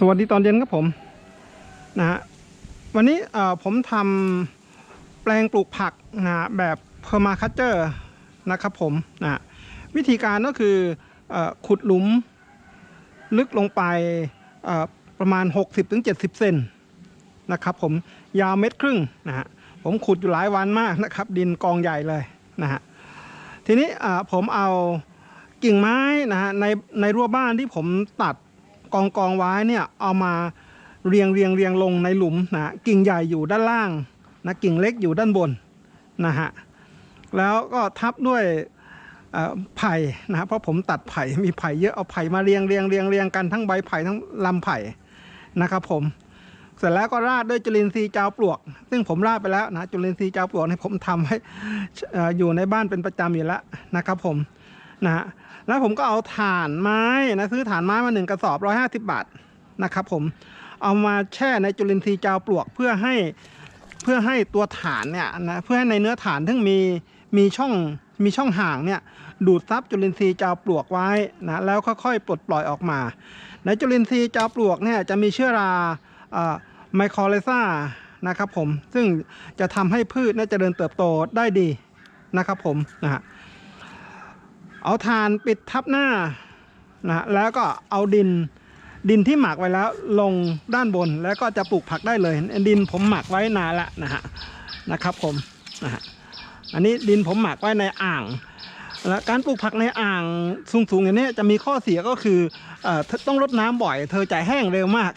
สวัสดีตอนเย็นครับผมนะฮะวันนี้ผมทำแปลงปลูกผักนะแบบเพอร์มาคั t เจอร์นะครับผมนะวิธีการก็คืออขุดหลุมลึกลงไปประมาณ 60-70 เซนนะครับผมยาวเม็ดครึ่งนะฮะผมขุดอยู่หลายวันมากนะครับ ดินกองใหญ่เลยนะฮะทีนี้ผมเอากิ่งไม้นะฮะในในรั้วบ้านที่ผมตัด กองกองไว้เนี่ยเอามาเรียงเรียงเรียงลงในหลุมนะกิ่งใหญ่อยู่ด้านล่างนะกิ่งเล็กอยู่ด้านบนนะฮะแล้วก็ทับด้วยไผ่นะเพราะผมตัดไผ่มีไผ่เยอะเอาไผ่มาเรียงเรียงเรียงเรียงกันทั้งใบไผ่ทั้งลำไผ่นะครับผมเสร็จแล้วก็ราดด้วยจุลินทรีย์จาวปลวก ซึ่งผมราดไปแล้วนะจุลินทรีย์จาวปลวกเนี่ยผมทำให้เอ่ออยู่ในบ้านเป็นประจำอยู่แล้วนะครับผม นะฮะแล้วผมก็เอาถ่านไม้นะซื้อถ่านไม้มาหนึ่งกระสอบร้อยห้าสิบบาทนะครับผมเอามาแช่ในจุลินทรีย์จาวปลวกเพื่อให้เพื่อให้ตัวฐานเนี่ยนะเพื่อให้ในเนื้อฐานซึ่งมีมีช่องมีช่องห่างเนี่ยดูดซับจุลินทรีย์จาวปลวกไว้นะแล้วค่อยๆปลดปล่อยออกมา ในจุลินทรีย์จาวปลวกเนี่ยจะมีเชื้อราไมโครเลซ่านะครับผมซึ่งจะทำให้พืชเนี่ยเจริญเติบโตได้ดีนะครับผมนะฮะ เอาทานปิดทับหน้านะแล้วก็เอาดินดินที่หมักไว้แล้วลงด้านบนแล้วก็จะปลูกผักได้เลย ดินผมหมักไว้นานละนะฮะนะครับผมนะฮะอันนี้ดินผมหมักไว้ในอ่างแล้วการปลูกผักในอ่างสูงๆอย่างนี้จะมีข้อเสียก็คืออต้องรดน้ำบ่อย เธอจะแห้งเร็วมาก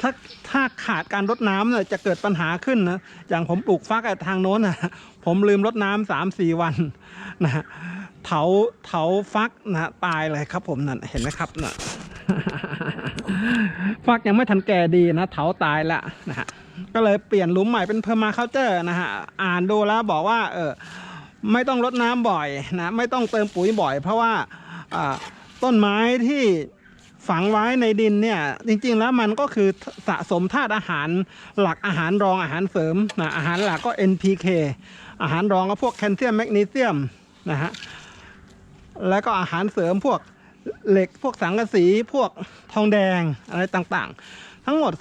ถ้าถ้าขาดการรดน้ำเนี่ยจะเกิดปัญหาขึ้นนะอย่างผมปลูกฟักทางโน้นนะผมลืมรดน้ำสามสี่วันนะฮะ เถาเถาฟักนะตายเลยครับผมนั่นเห็นไหมครับน่ะฟักยังไม่ทันแก่ดีนะเถาตายละนะฮะก็เลยเปลี่ยนหลุมใหม่เป็นเพอร์มาเคาเจอร์นะฮะอ่านดูแล้วบอกว่าเออไม่ต้องรดน้ำบ่อยนะไม่ต้องเติมปุ๋ยบ่อย เพราะว่าต้นไม้ที่ฝังไว้ในดินเนี่ยจริงๆแล้วมันก็คือสะสมธาตุอาหารหลักอาหารรองอาหารเสริมนะอาหารหลักก็ NPK อาหารรองก็พวกแคลเซียมแมกนีเซียมนะฮะ แล้วก็อาหารเสริมพวกเหล็กพวกสังกะสีพวกทองแดงอะไรต่างๆ ทั้งหมด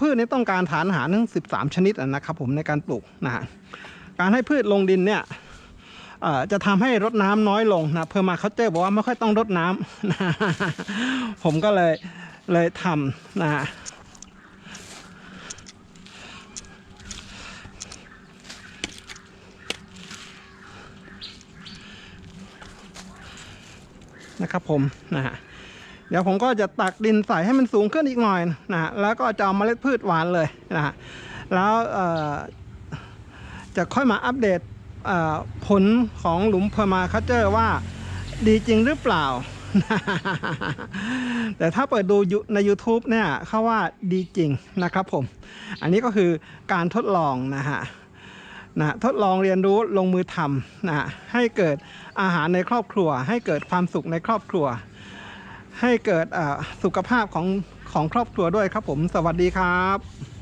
พืชนี้ต้องการฐานอาหารทั้ง 13 ชนิดนะครับผมในการปลูกนะฮะการให้พืชลงดินเนี่ยจะทำให้รดน้ำน้อยลงนะเพิ่มมาเขาเจอบอกว่าไม่ค่อยต้องรดน้ำนะผมก็เลยเลยทำนะ นะครับผมนะฮะเดี๋ยวผมก็จะตักดินใส่ให้มันสูงขึ้นอีกหน่อยนะฮะแล้วก็จะเอาเมล็ดพืชหวานเลยนะฮะแล้วจะค่อยมาอัปเดตผลของหลุมเพอร์มาคัเจอร์ว่าดีจริงหรือเปล่า แต่ถ้าเปิดดูยูใน YouTube เนี่ยเขาว่าดีจริงนะครับผม อันนี้ก็คือการทดลองนะฮะ นะทดลองเรียนรู้ลงมือทำนะให้เกิดอาหารในครอบครัว ให้เกิดความสุขในครอบครัว ให้เกิดสุขภาพของของครอบครัวด้วยครับผม สวัสดีครับ